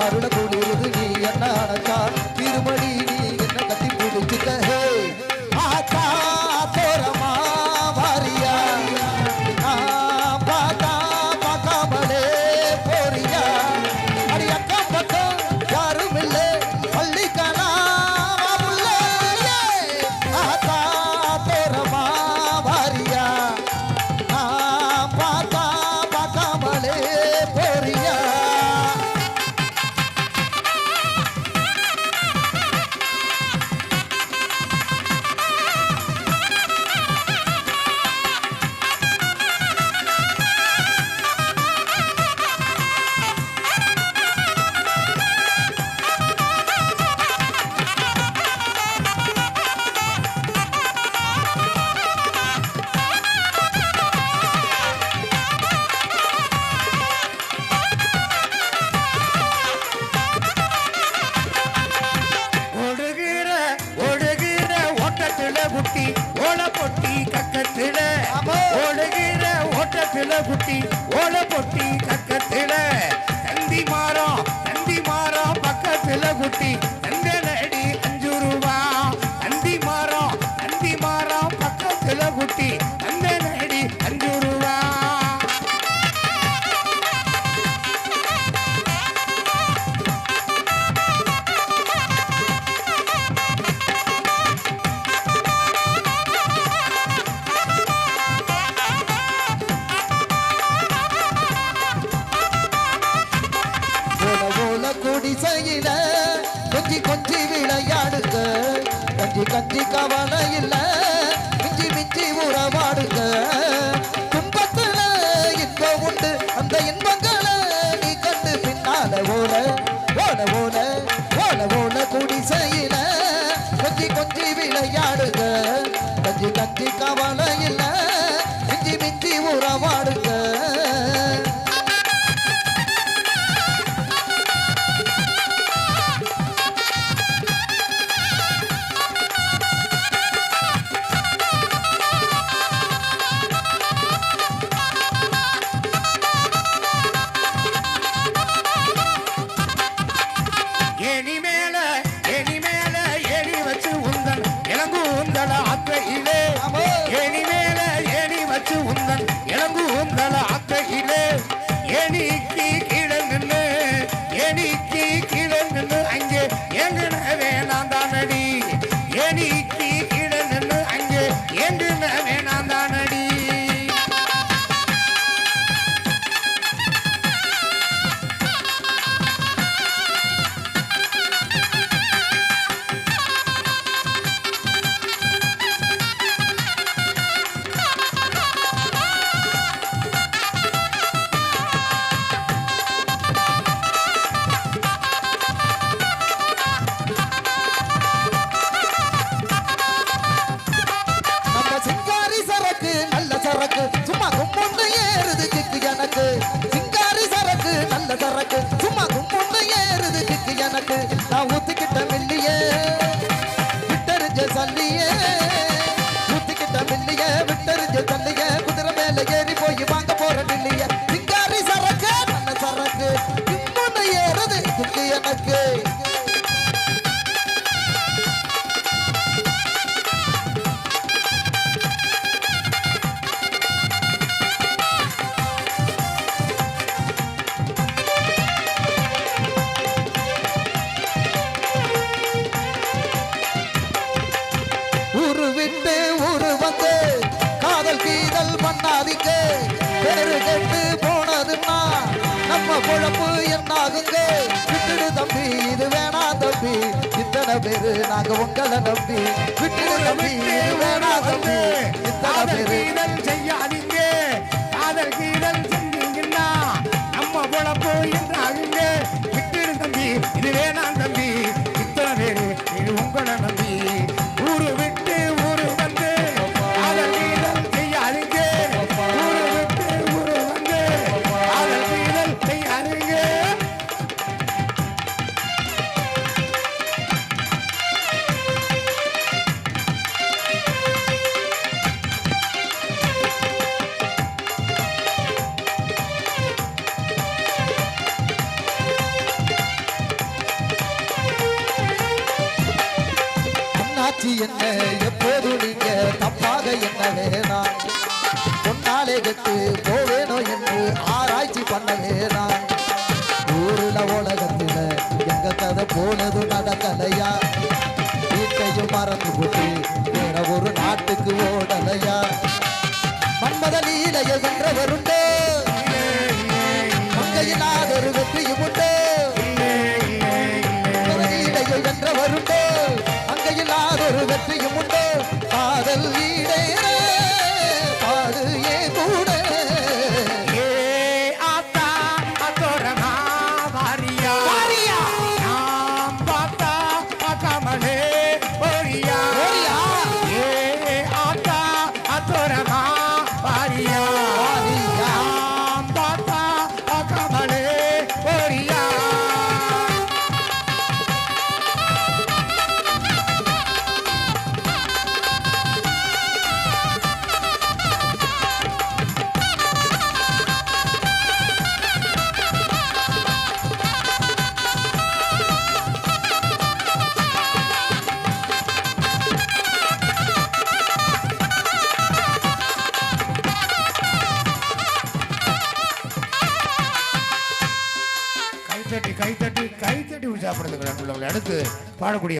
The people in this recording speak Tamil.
அருள கக்கத்துல குட்டி ஓலை பொட்டி கக்கத்துல தந்தி மாற எனக்கு கஞ்சி கவலை இல்லை. விட்டறிஞ்ச தள்ளிய குதிரை மேல ஏறி போய் வாங்க போற டில்லிய சிங்காரி சரக்கு நல்ல சரக்கு இன்னொன்னு ஏறது இல்லை எனக்கு. விட்டு நினப்பு என்னாகுங்க? விட்டுடு தம்பி இது வேணா தம்பி. இத்தனை பேரு நாங்க உங்களை நம்பி. விட்டுடு தம்பி இது வேணா தம்பி. இத்தனை பேரு. செய்யாதீங்க. அதற்கு அது என்ன? எப்போது நீங்க தப்பாக என்ன வேணாம் பொன்னாலே கெட்டு போவேனோ என்று ஆராய்ச்சி பண்ண வேணாம் ஊருல உலகத்தில எங்க கதை போனது நடக்கலையா? கைத்தட்டி கைத்தட்டி கைத்தட்டி அடுத்து பாடக்கூடிய